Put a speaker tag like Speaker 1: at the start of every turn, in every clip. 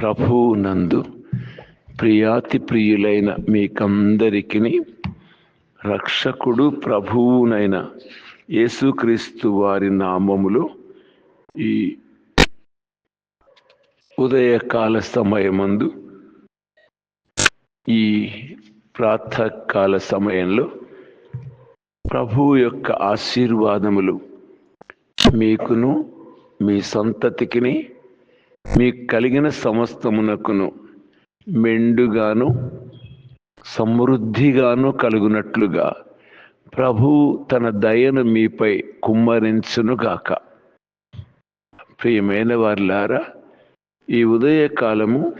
Speaker 1: ప్రభువు నందు ప్రియాతి ప్రియులైన మీకందరికీ రక్షకుడు ప్రభువునైన యేసుక్రీస్తు వారి నామములు ఈ ఉదయకాల సమయమందు ఈ ప్రాతకాల సమయంలో ప్రభువు యొక్క ఆశీర్వాదములు మీకును మీ సంతతికిని మీకు కలిగిన సమస్తమునకును మెండుగాను సమృద్ధిగాను కలుగునట్లుగా. ప్రభువు తన దయను మీపై కుమ్మరించునుగాక. ప్రియమైన వారిలారా ఈ ఉదయకాలము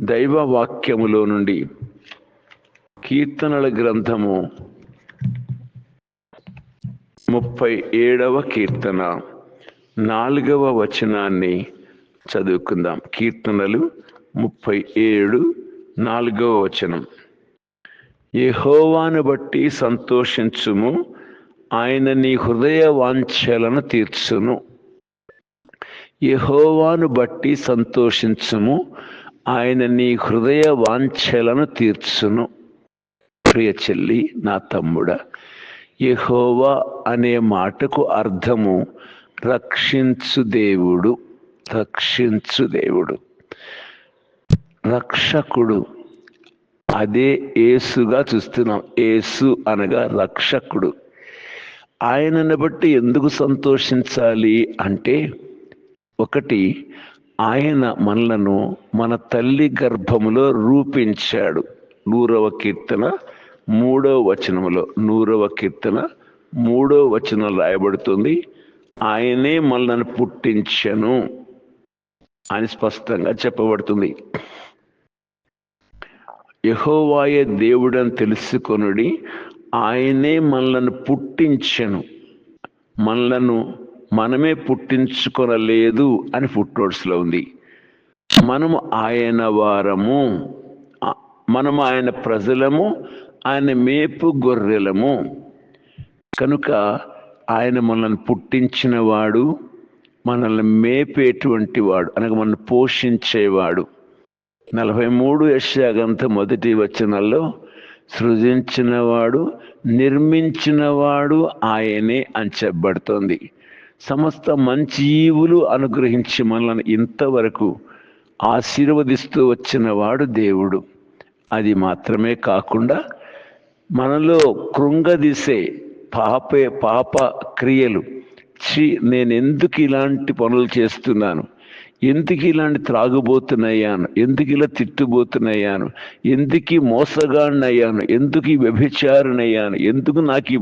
Speaker 1: దైవ వాక్యములో నుండి కీర్తనల గ్రంథము ముప్పై ఏడవ కీర్తన నాలుగవ వచనాన్ని చదువుకుందాం. కీర్తనలు ముప్పై ఏడు నాలుగవ వచనం. యహోవాను బట్టి సంతోషించుము ఆయన నీ హృదయ వాంఛలను తీర్చును. యహోవాను బట్టి సంతోషించుము ఆయన నీ హృదయ వాంఛలను తీర్చును. ప్రియ చెల్లి నా తమ్ముడ యహోవా అనే మాటకు అర్థము రక్షించు దేవుడు. రక్షించు దేవుడు. రక్షకుడు. అదే ఏసుగా చూస్తున్నాం. ఏసు అనగా రక్షకుడు. ఆయనను బట్టి ఎందుకు సంతోషించాలి అంటే ఒకటి ఆయన మనలను మన తల్లి గర్భములో రూపించాడు. నూరవ కీర్తన మూడవ వచనములో నూరవ కీర్తన మూడవ వచనం రాయబడుతుంది. ఆయనే మనల్ని పుట్టించను. అని స్పష్టంగా చెప్పబడుతుంది. యహోవాయే దేవుడని తెలుసుకొనుడి ఆయనే మనలను పుట్టించను. మనలను మనమే పుట్టించుకొనలేదు అని ఫుట్నోట్స్లో ఉంది. మనము ఆయన వారము మనము ఆయన ప్రజలము ఆయన మేపు గొర్రెలము. కనుక ఆయన మనల్ని పుట్టించినవాడు మనల్ని మేపేటువంటి వాడు అనగా మనల్ని పోషించేవాడు. నలభై మూడు యశాగంత మొదటి వచనంలో సృజించినవాడు నిర్మించినవాడు ఆయనే అని చెప్పబడుతోంది. సమస్త మంచి ఈవులు అనుగ్రహించి మనల్ని ఇంతవరకు ఆశీర్వదిస్తూ వచ్చినవాడు దేవుడు. అది మాత్రమే కాకుండా మనలో కృంగదీసే పాపే పాప క్రియలు చి నేను ఎందుకు ఇలాంటి పనులు చేస్తున్నాను? ఎందుకు ఇలాంటి త్రాగుబోతున్నయ్యాను? ఎందుకు ఇలా తిట్టుబోతున్నయ్యాను? ఎందుకు మోసగాడినయ్యాను? ఎందుకు ఈ వ్యభిచారునయ్యాను? ఎందుకు నాకు ఈ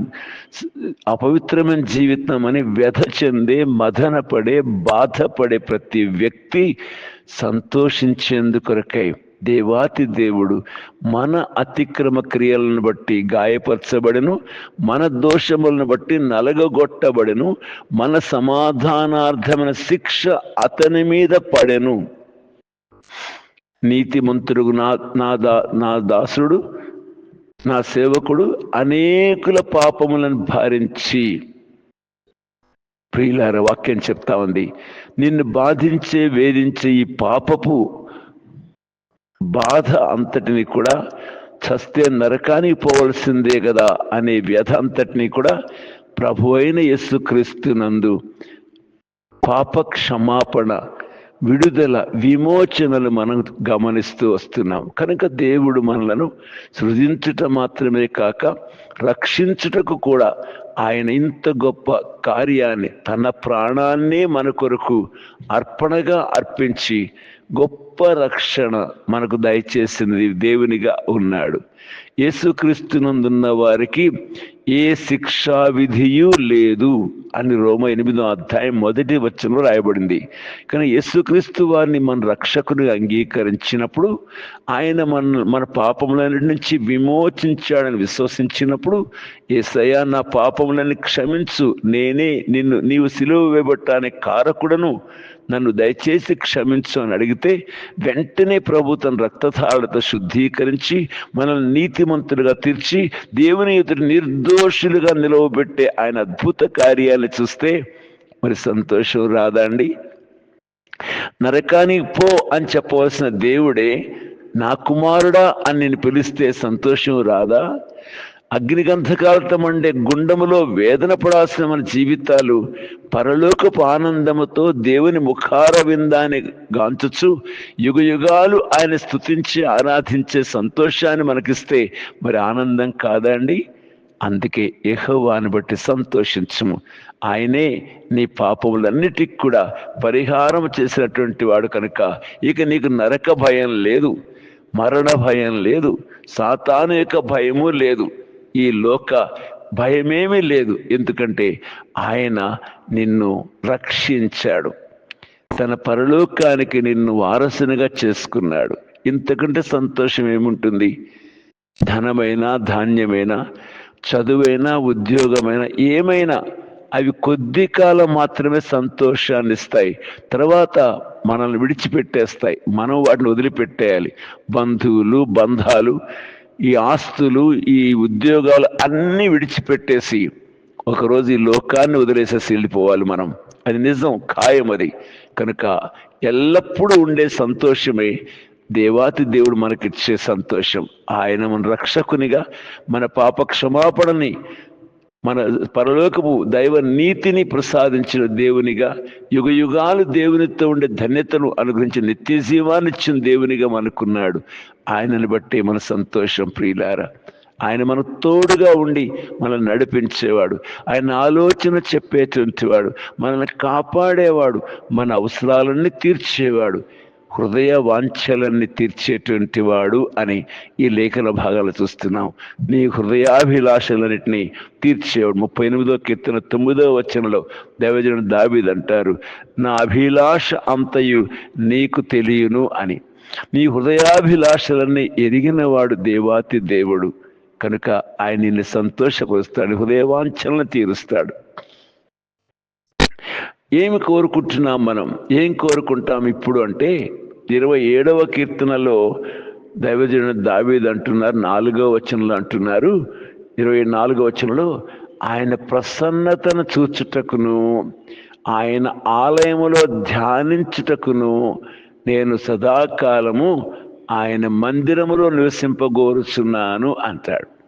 Speaker 1: అపవిత్రమైన జీవితం అని వ్యధ చెందే మదనపడే బాధపడే ప్రతి వ్యక్తి సంతోషించేందుకొరకై దేవాతి దేవుడు మన అతిక్రమ క్రియలను బట్టి గాయపరచబడెను మన దోషములను బట్టి నలగగొట్టబడెను మన సమాధానార్థమైన శిక్ష అతని మీద పడెను. నీతిమంతుడు నా నా దా నా దాసుడు నా సేవకుడు అనేకుల పాపములను భారించి. ప్రియులార వాక్యం చెప్తా ఉంది. నిన్ను బాధించే వేధించే ఈ పాపపు బాధ అంతటిని కూడా చస్తే నరకానికి పోవలసిందే కదా అనే వ్యధ అంతటిని కూడా ప్రభు అయిన యేసుక్రీస్తునందు పాప క్షమాపణ విడుదల విమోచనలు మనం గమనిస్తూ వస్తున్నాం. కనుక దేవుడు మనలను సృజించుట మాత్రమే కాక రక్షించుటకు కూడా ఆయన ఇంత గొప్ప కార్యాన్ని తన ప్రాణాన్నే మన కొరకు అర్పణగా అర్పించి గొప్ప రక్షణ మనకు దయచేసినది దేవునిగా ఉన్నాడు. యేసుక్రీస్తునందున్న వారికి ఏ శిక్షా విధియు లేదు అని రోమ ఎనిమిదో అధ్యాయం మొదటి వచనంలో రాయబడింది. కానీ యేసుక్రీస్తు వారిని మన రక్షకుని అంగీకరించినప్పుడు ఆయన మన మన పాపములన్నిటి నుంచి విమోచించాడని విశ్వసించినప్పుడు ఏసయ్యా నా పాపములని క్షమించు. నేనే నిన్ను నీవు సిలువ వేయబట్టానే కారకుడను. నన్ను దయచేసి క్షమించు అని అడిగితే వెంటనే ప్రభు తన రక్తధారత శుద్ధీకరించి మనల్ని నీతిమంతులుగా తీర్చి దేవుని ఎదుటి నిర్దోషులుగా నిలవబెట్టే ఆయన అద్భుత కార్యాలు చూస్తే మరి సంతోషం రాదా అండి? నరకానికి పో అని చెప్పవలసిన దేవుడే నా కుమారుడా అని నేను పిలిస్తే సంతోషం రాదా? అగ్నిగంధకాలతో మండే గుండములో వేదన పడాల్సిన మన జీవితాలు పరలోకపు ఆనందముతో దేవుని ముఖార విందాన్ని గాంచుచు యుగ యుగాలు ఆయన స్తుతించి ఆరాధించే సంతోషాన్ని మనకిస్తే మరి ఆనందం కాదండి. అందుకే యెహోవాని బట్టి సంతోషించము. ఆయనే నీ పాపములన్నిటికి కూడా పరిహారం చేసినటువంటి వాడు కనుక ఇక నీకు నరక భయం లేదు మరణ భయం లేదు సాతాను యొక్క భయము లేదు. ఈ లోక భయమేమీ లేదు. ఎందుకంటే ఆయన నిన్ను రక్షించాడు. తన పరలోకానికి నిన్ను వారసునిగా చేసుకున్నాడు. ఇంతకంటే సంతోషం ఏముంటుంది? ధనమైనా ధాన్యమైనా చదువైనా ఉద్యోగమైనా ఏమైనా అవి కొద్ది కాలం మాత్రమే సంతోషాన్ని ఇస్తాయి తర్వాత మనల్ని విడిచిపెట్టేస్తాయి. మనం వాటిని వదిలిపెట్టేయాలి. బంధువులు బంధాలు ఈ ఆస్తులు ఈ ఉద్యోగాలు అన్నీ విడిచిపెట్టేసి ఒకరోజు ఈ లోకాన్ని వదిలేసేసి వెళ్ళిపోవాలి మనం. అది నిజం ఖాయం అది. కనుక ఎల్లప్పుడూ ఉండే సంతోషమే. దేవాతి దేవుడు మనకిచ్చే సంతోషం. ఆయన మన రక్షకునిగా మన పాప క్షమాపణని మన పరలోకపు దైవ నీతిని ప్రసాదించిన దేవునిగా యుగ యుగాలు దేవునితో ఉండే ధన్యతను అనుగ్రహించిన నిత్య జీవాన్నిచ్చిన దేవునిగా మనకున్నాడు. ఆయనను బట్టి మన సంతోషం ప్రియులారా. ఆయన మన తోడుగా ఉండి మనల్ని నడిపించేవాడు. ఆయన ఆలోచన చెప్పేటువంటి వాడు. మనల్ని కాపాడేవాడు. మన అవసరాలన్నీ తీర్చేవాడు. హృదయ వాంఛలన్నీ తీర్చేటువంటి వాడు అని ఈ లేఖన భాగాలు చూస్తున్నాం. నీ హృదయాభిలాషలన్నింటినీ తీర్చేవాడు. ముప్పై ఎనిమిదో కీర్తన తొమ్మిదో వచనంలో దేవజను దావీద్ అంటారు నా అభిలాష అంతయు నీకు తెలియను అని. నీ హృదయాభిలాషలన్నీ ఎరిగినవాడు దేవాతి దేవుడు. కనుక ఆయన నిన్ను సంతోషపరుస్తాడు హృదయవాంఛలను తీరుస్తాడు. ఏమి కోరుకుంటున్నాం మనం? ఏం కోరుకుంటాం ఇప్పుడు అంటే ఇరవై ఏడవ కీర్తనలో దైవజనుడు దావీద్ అంటున్నారు నాలుగవ వచనంలో అంటున్నారు. ఇరవై నాలుగవ వచనంలో ఆయన ప్రసన్నతను చూచుటకును ఆయన ఆలయములో ధ్యానించుటకును నేను సదాకాలము ఆయన మందిరములో నివసింపగోరుచున్నాను అంటాడు.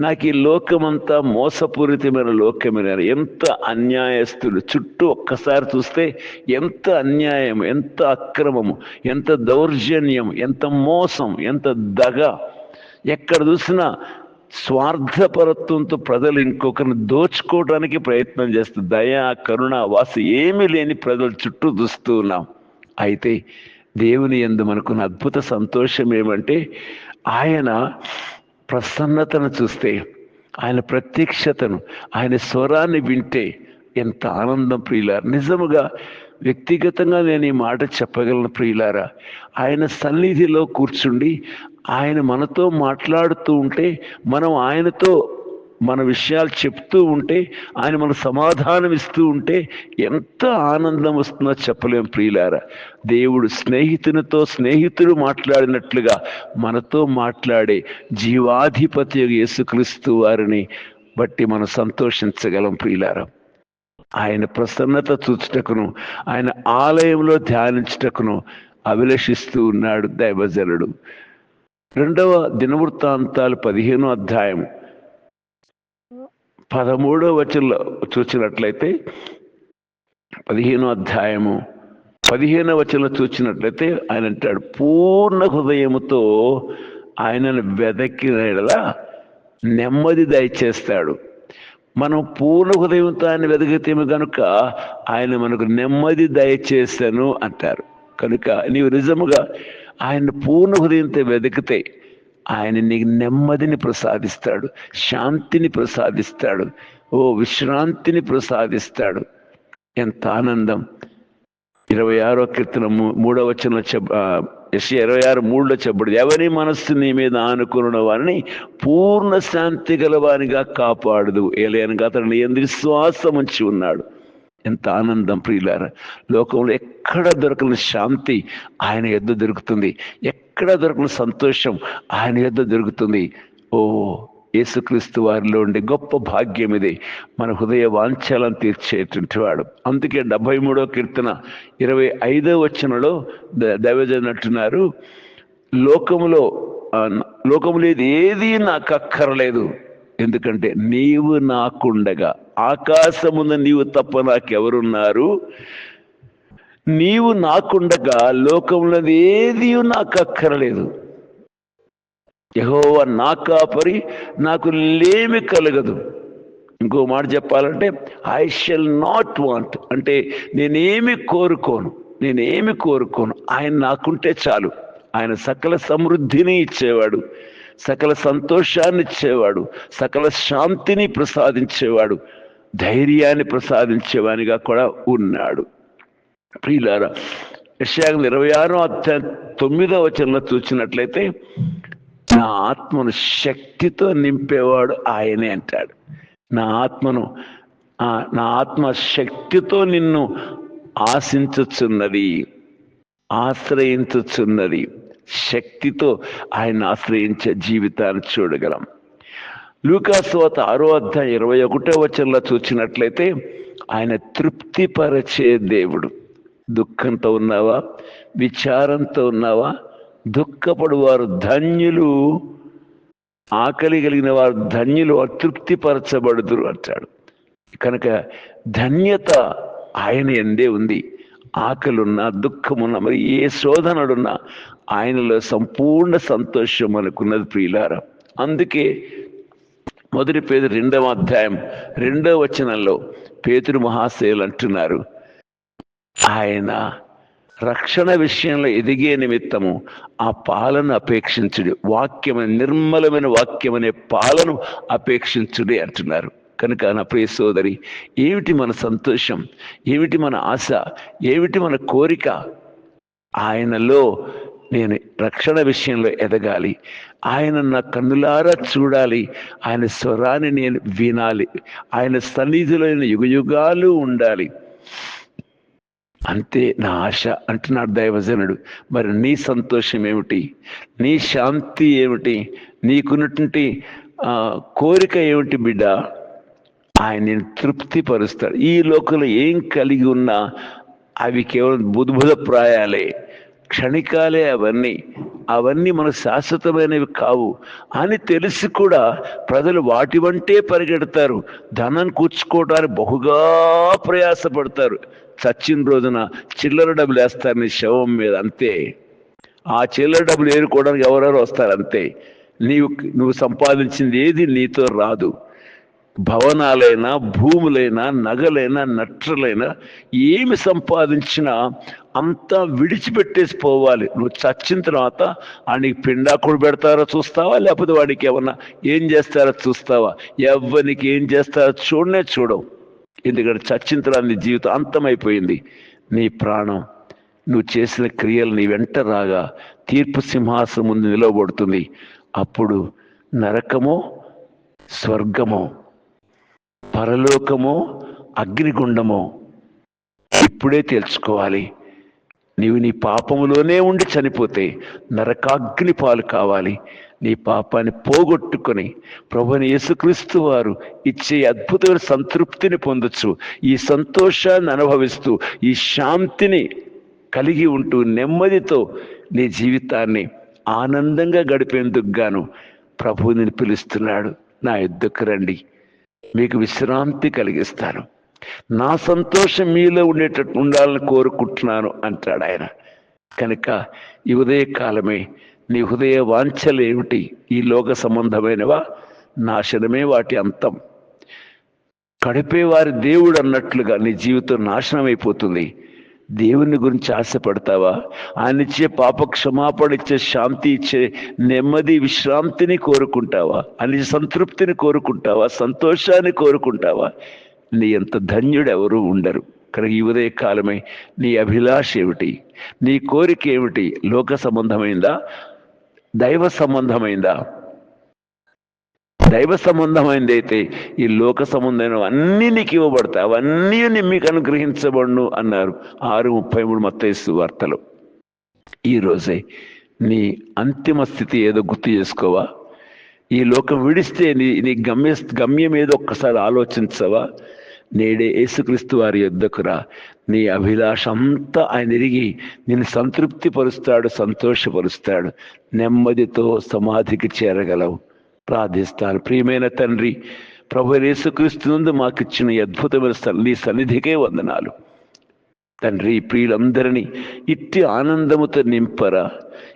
Speaker 1: నాకు ఈ లోకమంతా మోసపూరితమైన లోకమైన ఎంత అన్యాయస్తులు. చుట్టూ ఒక్కసారి చూస్తే ఎంత అన్యాయం ఎంత అక్రమము ఎంత దౌర్జన్యం ఎంత మోసం ఎంత దగ. ఎక్కడ చూసినా స్వార్థపరత్వంతో ప్రజలు ఇంకొకరిని దోచుకోవడానికి ప్రయత్నం చేస్తారు దయా కరుణ వాసు ఏమీ లేని ప్రజలు చుట్టూ చూస్తూ ఉన్నాం. అయితే దేవుని ఎందు మనకున్న అద్భుత సంతోషం ఏమంటే ఆయన ప్రసన్నతను చూస్తే ఆయన ప్రత్యక్షతను ఆయన స్వరాన్ని వింటే ఎంత ఆనందం ప్రియులారా. నిజముగా వ్యక్తిగతంగా నేను ఈ మాట చెప్పగలను ప్రియులారా. ఆయన సన్నిధిలో కూర్చుండి ఆయన మనతో మాట్లాడుతూ ఉంటే మనం ఆయనతో మన విషయాలు చెప్తూ ఉంటే ఆయన మనకు సమాధానం ఇస్తూ ఉంటే ఎంత ఆనందం వస్తుందో చెప్పలేం ప్రియులారా. దేవుడు స్నేహితునితో స్నేహితుడు మాట్లాడినట్లుగా మనతో మాట్లాడే జీవాధిపతి యేసుక్రీస్తు వారిని బట్టి మనం సంతోషించగలం ప్రియులారా. ఆయన ప్రసన్నత చూచుటకును ఆయన ఆలయంలో ధ్యానించుటకును అభిలషిస్తూ ఉన్నాడు దైవజనుడు. రెండవ దినవృత్తాంతాలు పదిహేను అధ్యాయం పదమూడో వచనంలో చూసినట్లయితే పదిహేనో అధ్యాయము పదిహేనో వచనంలో చూసినట్లయితే ఆయన అంటాడు పూర్ణ హృదయముతో ఆయనను వెదకిన నెమ్మది దయచేస్తాడు. మనం పూర్ణ హృదయంతో ఆయన వెదగితేమి కనుక ఆయన మనకు నెమ్మది దయచేస్తాను అంటారు. కనుక నీవు నిజముగా ఆయన పూర్ణ హృదయంతో వెతికితే ఆయన నీకు నెమ్మదిని ప్రసాదిస్తాడు శాంతిని ప్రసాదిస్తాడు ఓ విశ్రాంతిని ప్రసాదిస్తాడు. ఎంత ఆనందం. ఇరవై ఆరో కీర్తన మూ- మూడవ వచనంలో చెప్ ఎస్ ఇరవై ఆరు మూడులో చెప్పడు ఎవరి మనస్సు నీ మీద ఆనుకున్న వారిని పూర్ణ శాంతి గలవానిగా కాపాడదు. ఏలయనగా అతను ఎందు విశ్వాసం ఉంచి ఉన్నాడు. ఎంత ఆనందం ప్రియులారా. లోకంలో ఎక్కడ దొరకని శాంతి ఆయన ఎద్దు దొరుకుతుంది. ఎక్కడ దొరకని సంతోషం ఆయన యొద్ దొరుకుతుంది. ఓ యేసుక్రీస్తు వారిలో ఉండే గొప్ప భాగ్యం ఇది. మన హృదయ వాంఛలను తీర్చేటువంటి వాడు. అందుకే డెబ్బై మూడో కీర్తన ఇరవై ఐదో వచనంలో ద- దైవజనులు లోకములో ఆ, ఏది నాకు అక్కర్లేదు. ఎందుకంటే నీవు నాకుండగా ఆకాశమున నీవు తప్ప నాకెవరున్నారు? నీవు నాకుండగా లోకంలో ఏది నాకు అక్కరలేదు యహోవ నా కాపరి నాకు లేమి కలగదు. ఇంకో మాట చెప్పాలంటే ఐ షెల్ నాట్ వాంట్ అంటే నేనేమి కోరుకోను నేనేమి కోరుకోను. ఆయన నాకుంటే చాలు. ఆయన సకల సమృద్ధిని ఇచ్చేవాడు సకల సంతోషాన్ని ఇచ్చేవాడు సకల శాంతిని ప్రసాదించేవాడు ధైర్యాన్ని ప్రసాదించేవానిగా కూడా ఉన్నాడు. ప్రియులారా యశాగం ఇరవై ఆరో అధ్యాయం తొమ్మిదో వచనంలో చూసినట్లయితే నా ఆత్మను శక్తితో నింపేవాడు ఆయనే అంటాడు. నా ఆత్మను ఆ, నా ఆత్మ శక్తితో నిన్ను ఆశించుచున్నది ఆశ్రయించుచున్నది శక్తితో ఆయన ఆశ్రయించే జీవితాన్ని చూడగలం. లూకాసువత ఆరో అధ్యాయం ఇరవై ఒకటో వచనంలో చూసినట్లయితే ఆయన తృప్తిపరచే దేవుడు. దుఃఖంతో ఉన్నావా? విచారంతో ఉన్నావా? దుఃఖపడు వారు ధన్యులు. ఆకలి కలిగిన వారు ధన్యులు అతృప్తిపరచబడుదురు అంటాడు. కనుక ధన్యత ఆయన ఎందే ఉంది. ఆకలున్నా దుఃఖమున్నా మరి ఏ శోధనడున్నా ఆయనలో సంపూర్ణ సంతోషం మనకున్నది ప్రియులారా. అందుకే మొదటి పేరు రెండవ అధ్యాయం రెండవ వచనంలో పేతురు మహాశయులు అంటున్నారు. ఆయన రక్షణ విషయంలో ఎదిగే నిమిత్తము ఆ పాలన అపేక్షించుడి. వాక్యం నిర్మలమైన వాక్యం అనే పాలను అపేక్షించుడి అంటున్నారు. కనుక నా ప్రియ సోదరి ఏమిటి మన సంతోషం? ఏమిటి మన ఆశ? ఏమిటి మన కోరిక? ఆయనలో నేను రక్షణ విషయంలో ఎదగాలి. ఆయన నా కన్నులారా చూడాలి. ఆయన స్వరాన్ని నేను వినాలి. ఆయన సన్నిధిలో యుగయుగాలు ఉండాలి. అంతే నా ఆశ అంటున్నాడు దైవజనుడు. మరి నీ సంతోషం ఏమిటి? నీ శాంతి ఏమిటి? నీకున్నటువంటి కోరిక ఏమిటి బిడ్డ? ఆయన నేను తృప్తిపరుస్తాడు. ఈ లోకంలో ఏం కలిగి ఉన్నా అవి కేవలం బుద్భుద ప్రాయాలే. క్షణికాలే అవన్నీ. అవన్నీ మనకు శాశ్వతమైనవి కావు. అని తెలిసి కూడా ప్రజలు వాటి వంటే పరిగెడతారు. ధనం కూర్చుకోవడానికి బహుగా ప్రయాసపడతారు. చచ్చిన రోజున చిల్లర డబ్బులు వేస్తారు నీ శవం మీద అంతే. ఆ చిల్లర డబ్బులు ఏరుకోవడానికి ఎవరెవరు వస్తారు అంతే. నీవు నువ్వు సంపాదించింది ఏది నీతో రాదు. భవనాలైనా భూములైనా నగలైనా నట్రలైనా ఏమి సంపాదించినా అంతా విడిచిపెట్టేసి పోవాలి. నువ్వు చచ్చిన తర్వాత వాడికి పిండాకుడు పెడతారో చూస్తావా? లేకపోతే వాడికి ఏమన్నా ఏం చేస్తారో చూస్తావా? ఎవరికి ఏం చేస్తారో చూడనే చూడవు. ఎందుకంటే చచ్చిన తర్వాత నీ జీవితం అంతమైపోయింది. నీ ప్రాణం నువ్వు చేసిన క్రియలు నీ వెంట రాగా తీర్పు సింహాసనం ముందు నిలవబడుతుంది. అప్పుడు నరకమో స్వర్గమో పరలోకమో అగ్నిగుండమో ఇప్పుడే తెలుసుకోవాలి. నీవు నీ పాపములోనే ఉండి చనిపోతే నరకాగ్ని పాలు కావాలి. నీ పాపాన్ని పోగొట్టుకొని ప్రభుని యేసుక్రీస్తు వారు ఇచ్చే అద్భుతమైన సంతృప్తిని పొందొచ్చు. ఈ సంతోషాన్ని అనుభవిస్తూ ఈ శాంతిని కలిగి ఉంటూ నెమ్మదితో నీ జీవితాన్ని ఆనందంగా గడిపేందుకు గాను ప్రభువుని పిలుస్తున్నాడు. నా యుద్ధకు రండి. మీకు విశ్రాంతి కలిగిస్తాను. నా సంతోషం మీలో ఉండేటట్టు ఉండాలని కోరుకుంటున్నాను అంటాడు ఆయన. కనుక ఈ ఉదయ కాలమే నీ హృదయ వాంఛలు ఏమిటి? ఈ లోక సంబంధమైనవా? నాశనమే వాటి అంతం. కడిపే వారి దేవుడు అన్నట్లుగా నీ జీవితం నాశనం అయిపోతుంది దేవుని గురించి ఆశపడతావా? ఆయన ఇచ్చే పాప క్షమాపణ ఇచ్చే శాంతి ఇచ్చే నెమ్మది విశ్రాంతిని కోరుకుంటావా? అని సంతృప్తిని కోరుకుంటావా? సంతోషాన్ని కోరుకుంటావా? నీ అంత ధన్యుడు ఎవరు ఉండరు. కనుక ఈ ఉదయకాలమే నీ అభిలాష ఏమిటి? నీ కోరిక ఏమిటి? లోక సంబంధమైందా? దైవ సంబంధమైందా? దైవ సంబంధమైనది అయితే ఈ లోక సంబంధమైన అన్నీ నీకు ఇవ్వబడతాయి. అవన్నీ నీ మీకు అనుగ్రహించబడును అన్నారు ఆరు ముప్పై మూడు మత్తైసు వార్తలు. ఈరోజే నీ అంతిమ స్థితి ఏదో గుర్తు చేసుకోవా? ఈ లోకం విడిస్తే నీ నీ గమ్య గమ్యం ఏదో ఒక్కసారి ఆలోచించవా? నేడే యేసుక్రీస్తు వారి యుద్ధకురా నీ అభిలాష అంతా ఆయన ఎరిగి నిన్ను సంతృప్తి పరుస్తాడు సంతోషపరుస్తాడు. నెమ్మదితో సమాధికి చేరగలవు. ప్రార్థిస్తాను. ప్రియమైన తండ్రి ప్రభు యేసుక్రీస్తు నుండి మాకు ఇచ్చిన అద్భుతమైన నీ సన్నిధికే వందనాలు. తండ్రి ప్రియులందరినీ ఇట్టి ఆనందముతో నింపరా.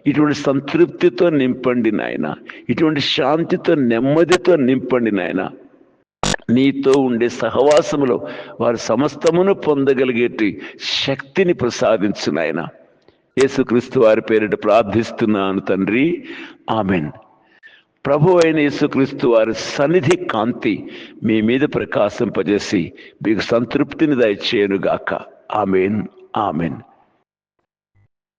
Speaker 1: ఇటువంటి సంతృప్తితో నింపండి నాయన. ఇటువంటి శాంతితో నెమ్మదితో నింపండి నాయన. నీతో ఉండే సహవాసములో వారు సమస్తమును పొందగలిగేటి శక్తిని ప్రసాదించు నాయన. యేసుక్రీస్తు వారి పేరిట ప్రార్థిస్తున్నాను తండ్రి. ఆమెన్. ప్రభు అయిన యేసుక్రీస్తు వారి సన్నిధి కాంతి మీ మీద ప్రకాశింపజేసి మీకు సంతృప్తిని దయచేయనుగాక. Amen amen